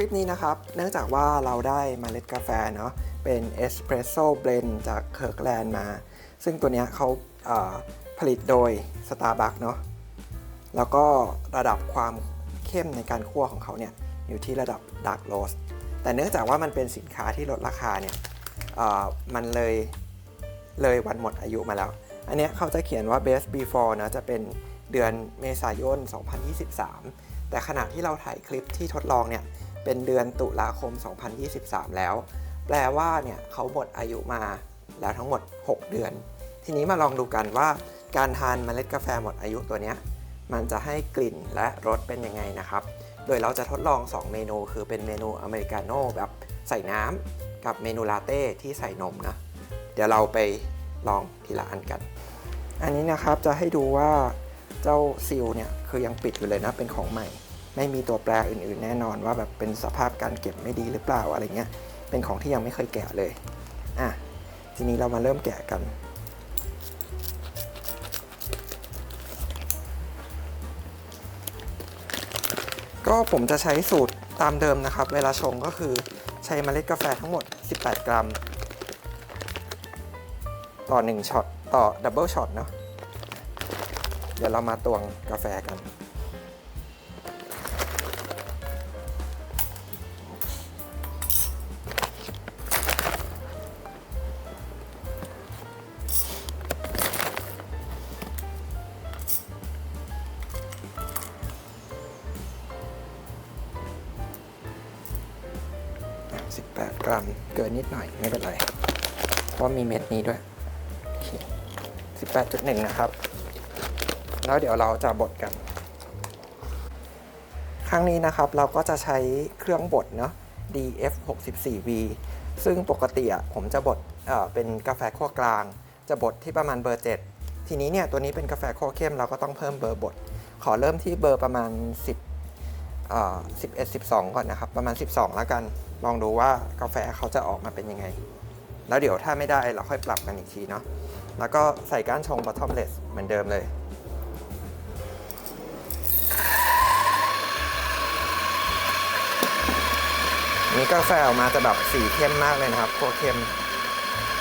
ลิปนี้นะครับ เนื่องจากว่าเราได้มเมล็ดกาแฟเนาะ เป็นเอสเปรสโซ่เบลนจากเคิร์กแลนด์มา ซึ่งตัวนี้เขาเอ่อผลิตโดย Starbucks เนาะ แล้วก็ระดับความเข้มในการคั่วของเขาเนี่ยอยู่ที่ระดับ Dark Roast แต่เนื่องจากว่ามันเป็นสินค้าที่ลดราคาเนี่ยมันเลยเลยวันหมดอายุมาแล้ว อันนี้เขาจะเขียนว่า best before นะจะเป็นเดือนเมษายน 2023 แต่ขณะที่เราถ่ายคลิปที่ทดลองเนี่ย เป็นเดือนตุลาคม 2023 แล้ว แปลว่าเนี่ยเขาหมดอายุมาแล้วทั้งหมด 6 เดือน ทีนี้มาลองดูกันว่าการทานเมล็ดกาแฟหมดอายุตัวนี้มันจะให้กลิ่นและรสเป็นยังไงนะครับ โดยเราจะทดลอง 2 เมนู คือเป็นเมนูอเมริกาโน่แบบใส่น้ำกับเมนูลาเต้ที่ใส่นมนะ เดี๋ยวเราไปลองทีละอันกัน อันนี้นะครับจะให้ดูว่าเจ้าซีลเนี่ยคือยังปิดอยู่เลยนะเป็นของใหม่ ไม่มีตัวแปรอื่นๆ แน่นอนว่าแบบเป็นสภาพการเก็บไม่ดีหรือเปล่าอะไรเงี้ย เป็นของที่ยังไม่เคยแกะเลย อะ ทีนี้เรามาเริ่มแกะกัน ก็ผมจะใช้สูตรตามเดิมนะครับ เวลาชงก็คือใช้เมล็ดกาแฟทั้งหมด 18 กรัม ต่อ 1ช็อตต่อดับเบิลช็อตเนาะ เดี๋ยวเรามาตวงกาแฟกัน 18 กรัม เกินนิดหน่อยไม่เป็นไร เพราะมีเม็ดนี้ด้วย 18.1 นะครับ แล้วเดี๋ยวเราจะบดกัน ครั้งนี้นะครับเราก็จะใช้เครื่องบดเนาะ DF 64V ซึ่งปกติอะผมจะบดเเป็นกาแฟคั่วกลาง จะบดที่ประมาณเบอร์ 7 ทีนี้เนี่ยตัวนี้เป็นกาแฟคั่วเข้มเราก็ต้องเพิ่มเบอร์บด ขอเริ่มที่เบอร์ประมาณ 10เอ่อ11 12 ก่อนนะครับ ประมาณ 12 แล้วกัน ลองดูว่ากาแฟเขาจะออกมาเป็นยังไง แล้วเดี๋ยวถ้าไม่ได้เราค่อยปรับกันอีกทีเนาะแล้วก็ใส่ก้านชง bottomless เหมือนเดิมเลยนี่กาแฟออกมาจะแบบสีเข้มมากเลยนะครับคัวเข้ม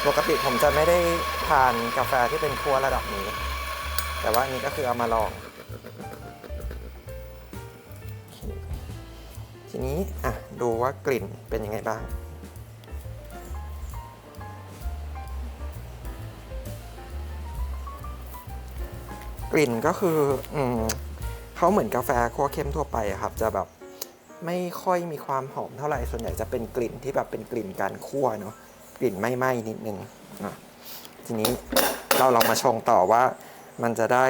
ปกติผมจะไม่ได้ทานกาแฟที่เป็นคั่วระดับนี้ แต่ว่านนี้ก็คือเอามาลอง ทีนี้อะดูว่ากลิ่นเป็นยังไงบ้าง กลิ่นก็คืออืมเขาเหมือนกาแฟคั่วเข้มทั่วไปครับ จะแบบไม่ค่อยมีความหอมเท่าไหร่ส่วนใหญ่จะเป็นกลิ่นที่แบบเป็นกลิ่นการคั่วเนาะกลิ่นไหม้ๆนิดนึงอะทีนี้เราลองมาชงต่อว่ามันจะได้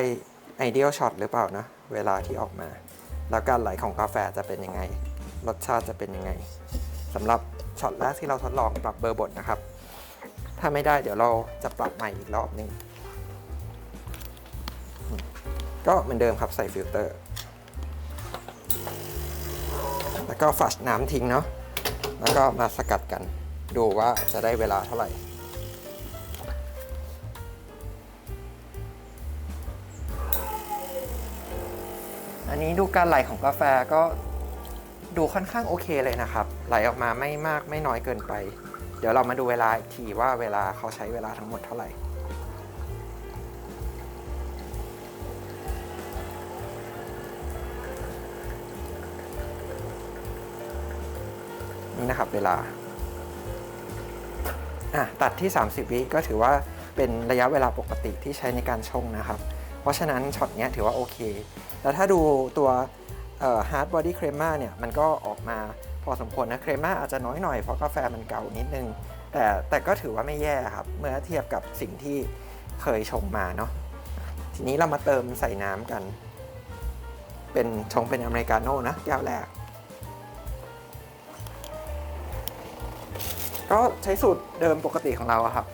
ไอเดียลช็อตหรือเปล่านะ เวลาที่ออกมา แล้วการไหลของกาแฟจะเป็นยังไง รสชาติจะเป็นยังไงสำหรับช็อตแรกที่เราทดลองปรับเบอร์บดนะครับ ถ้าไม่ได้เดี๋ยวเราจะปรับใหม่อีกรอบหนึงก็เหมือนเดิมครับใส่ฟิลเตอร์ แล้วก็ฝัชน้ำทิ้งเนาะแล้วก็มาสกัดกันดูว่าจะได้เวลาเท่าไหร่อันนี้ดูการไหลของกาแฟก็ ดูค่อนข้างโอเคเลยนะครับ ไหลออกมาไม่มากไม่น้อยเกินไป เดี๋ยวเรามาดูเวลาอีกทีว่าเวลาเขาใช้เวลาทั้งหมดเท่าไหร่นี่นะครับเวลาตัดที่ 30 วิก็ถือว่าเป็นระยะเวลาปกติที่ใช้ในการชงนะครับ เพราะฉะนั้นช็อตเนี้ยถือว่าโอเค แล้วถ้าดูตัว ฮาร์ดบอดี้เครม่าเนี่ยมันก็ออกมาพอสมควรนะเครม่าอาจจะน้อยหน่อยเพราะกาแฟมันเก่านิดนึง แต่แต่ก็ถือว่าไม่แย่ครับ เมื่อเทียบกับสิ่งที่เคยชงมาเนาะทีนี้เรามาเติมใส่น้ำกัน เป็นชงเป็นอเมริกาโน่นะแก้วแรก ก็ใช้สูตรเดิมปกติของเราครับ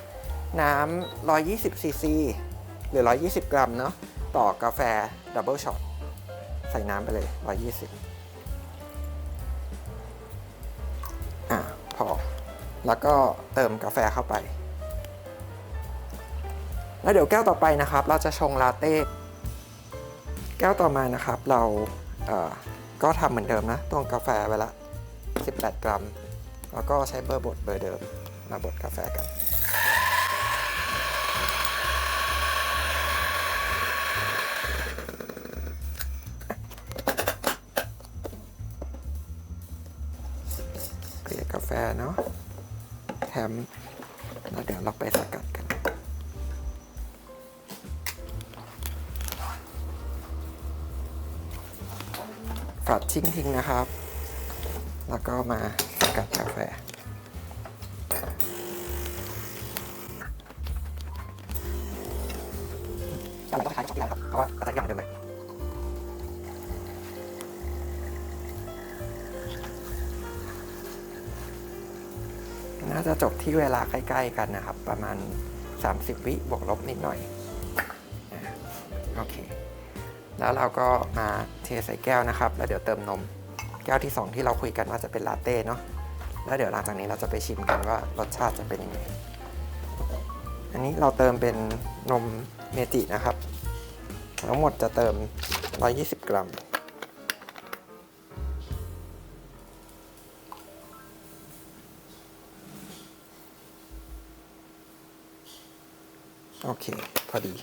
น้ำ120ซีซีหรือ 120 กรัมเนาะต่อกาแฟดับเบิลช็อต ส่น้ำไปเลย 120 อะ พอ แล้วก็เติมกาแฟเข้าไป แล้วเดี๋ยวแก้วต่อไปนะครับ เราจะชงลาเต้ แก้วต่อมานะครับ เราเก็ทำเหมือนเดิมนะตวงกาแฟไปละ 18 กรัม แล้วก็ใช้เบอร์บดเบอร์เดิมมาบดกาแฟกัน แถมแล้วเดี๋ยวเราไปสกัดกันฝัดทิ้งทิ้งนะครับ แล้วก็มาสกัดกาแฟอะไรต้องใช้ช็อตที่แล้วครับเพราะว่ากระดาษอย่างเดิมเลย น่าจะจบที่เวลาใกล้ ๆ กันนะครับ ประมาณ 30 วิบวกลบนิดหน่อยโอเค แล้วเราก็มาเทใส่แก้วนะครับ แล้วเดี๋ยวเติมนม แก้วที่ 2 ที่เราคุยกันว่าจะเป็นลาเต้เนาะแล้วเดี๋ยวหลังจากนี้เราจะไปชิมกันว่ารสชาติจะเป็นยังไง อันนี้เราเติมเป็นนมเมจินะครับ ทั้งหมดจะเติม 120 กรัม โอเค พอดี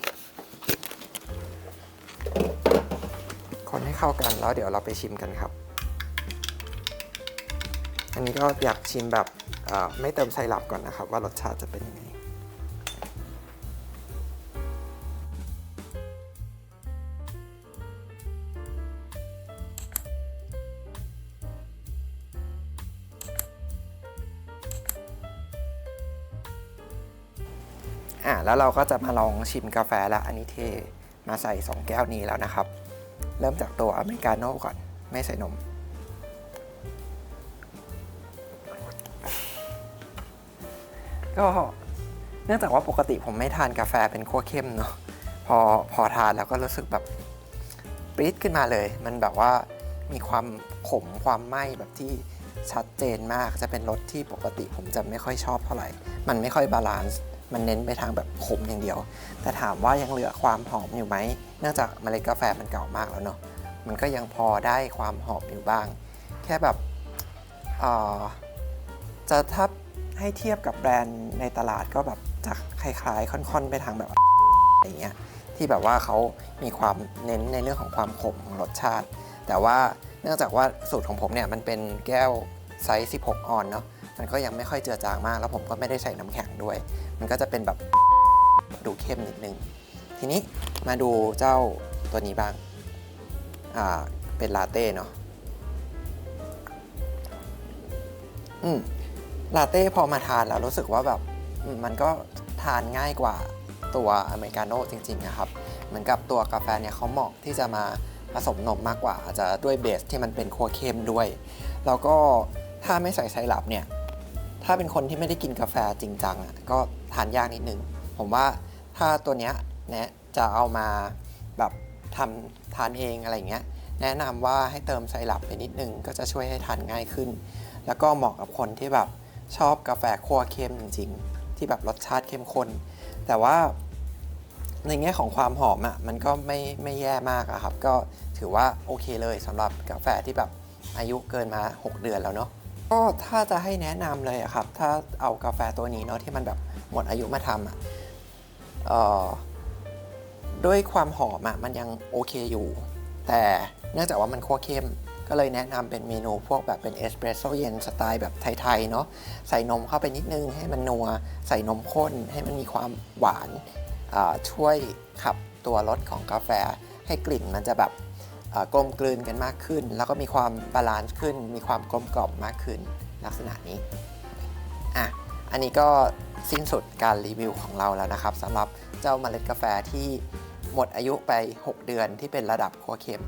คนให้เข้ากันแล้วเดี๋ยวเราไปชิมกันครับ อันนี้ก็อยากชิมแบบไม่เติมไซรัปก่อนนะครับ ว่ารสชาติจะเป็นยังไง อะแล้วเราก็จะมาลองชิมกาแฟแล้วอันนี้เทมาใส่ 2 แก้วนี้แล้วนะครับ เริ่มจากตัวอเมริกาโน่ก่อน ไม่ใส่นม ก็เนื่องจากว่าปกติผมไม่ทานกาแฟเป็นขั้วเข้มเนาะพอพอทานแล้วก็รู้สึกแบบปรี๊ดขึ้นมาเลย มันแบบว่ามีความขมความไหม้แบบที่ชัดเจนมากจะเป็นรสที่ปกติผมจะไม่ค่อยชอบเท่าไหร่ มันไม่ค่อยบาลานซ์ มันเน้นไปทางแบบขมอย่างเดียว แต่ถามว่ายังเหลือความหอมอยู่ไหมเนื่องจากเมล็ดกาแฟมันเก่ามากแล้วเนาะมันก็ยังพอได้ความหอมอยู่บ้าง แค่แบบจะถ้าให้เทียบกับแบรนด์ในตลาดก็แบบจะคล้ายๆ ค่อนๆ ไปทางแบบอย่างเงี้ยที่แบบว่าเขามีความเน้นในเรื่องของความขมของรสชาติ แต่ว่าเนื่องจากว่าสูตรของผมเนี่ยมันเป็นแก้วไซส์ 16 ออนเนาะ มันก็ยังไม่ค่อยเจือจางมาก แล้วผมก็ไม่ได้ใส่น้ำแข็งด้วย มันก็จะเป็นแบบดูเข้มนิดนึง ทีนี้มาดูเจ้าตัวนี้บ้าง อ่า เป็นลาเต้เนาะ อืม ลาเต้พอมาทานแล้วรู้สึกว่าแบบมันก็ทานง่ายกว่าตัวอเมริกาโน่จริงๆนะครับ เหมือนกับตัวกาแฟเนี่ยเขาเหมาะที่จะมาผสมนมมากกว่าอาจจะด้วยเบสที่มันเป็นคั่วเข้มด้วย แล้วก็ถ้าไม่ใส่ไซรัปเนี่ย ถ้าเป็นคนที่ไม่ได้กินกาแฟจริงจังอะก็ทานยากนิดนึง ผมว่าถ้าตัวเนี้ยเนี่ยจะเอามาแบบทำทานเองอะไรเงี้ยแนะนำว่าให้เติมไซรัปไปนิดนึง ก็จะช่วยให้ทานง่ายขึ้น แล้วก็เหมาะกับคนที่แบบชอบกาแฟคั่วเข้มจริง ๆ ที่แบบรสชาติเข้มข้นแต่ว่าในแง่ของความหอมอะมันก็ไม่ไม่แย่มากอะครับ ก็ถือว่าโอเคเลยสำหรับกาแฟที่แบบอายุเกินมา 6 เดือนแล้วเนาะ ก็ถ้าจะให้แนะนำเลยอะครับ ถ้าเอากาแฟตัวนี้เนาะที่มันแบบหมดอายุมาทำอะเอ่อด้วยความหอมอะมันยังโอเคอยู่ แต่เนื่องจากว่ามันคั่วเข้ม ก็เลยแนะนำเป็นเมนูพวกแบบเป็นเอสเปรสโซเย็นสไตล์แบบไทยๆเนาะใส่นมเข้าไปนิดนึงให้มันนัว ใส่นมข้นให้มันมีความหวานอ่าช่วยขับตัวรสของกาแฟให้กลิ่นมันจะแบบ กลมกลืนกันมากขึ้น แล้วก็มีความบาลานซ์ขึ้น มีความกลมกล่อมมากขึ้นลักษณะนี้อะอันนี้ก็สิ้นสุดการรีวิวของเราแล้วนะครับสำหรับเจ้าเมล็ดกาแฟที่หมดอายุไป 6 เดือนที่เป็นระดับคัวเค็ม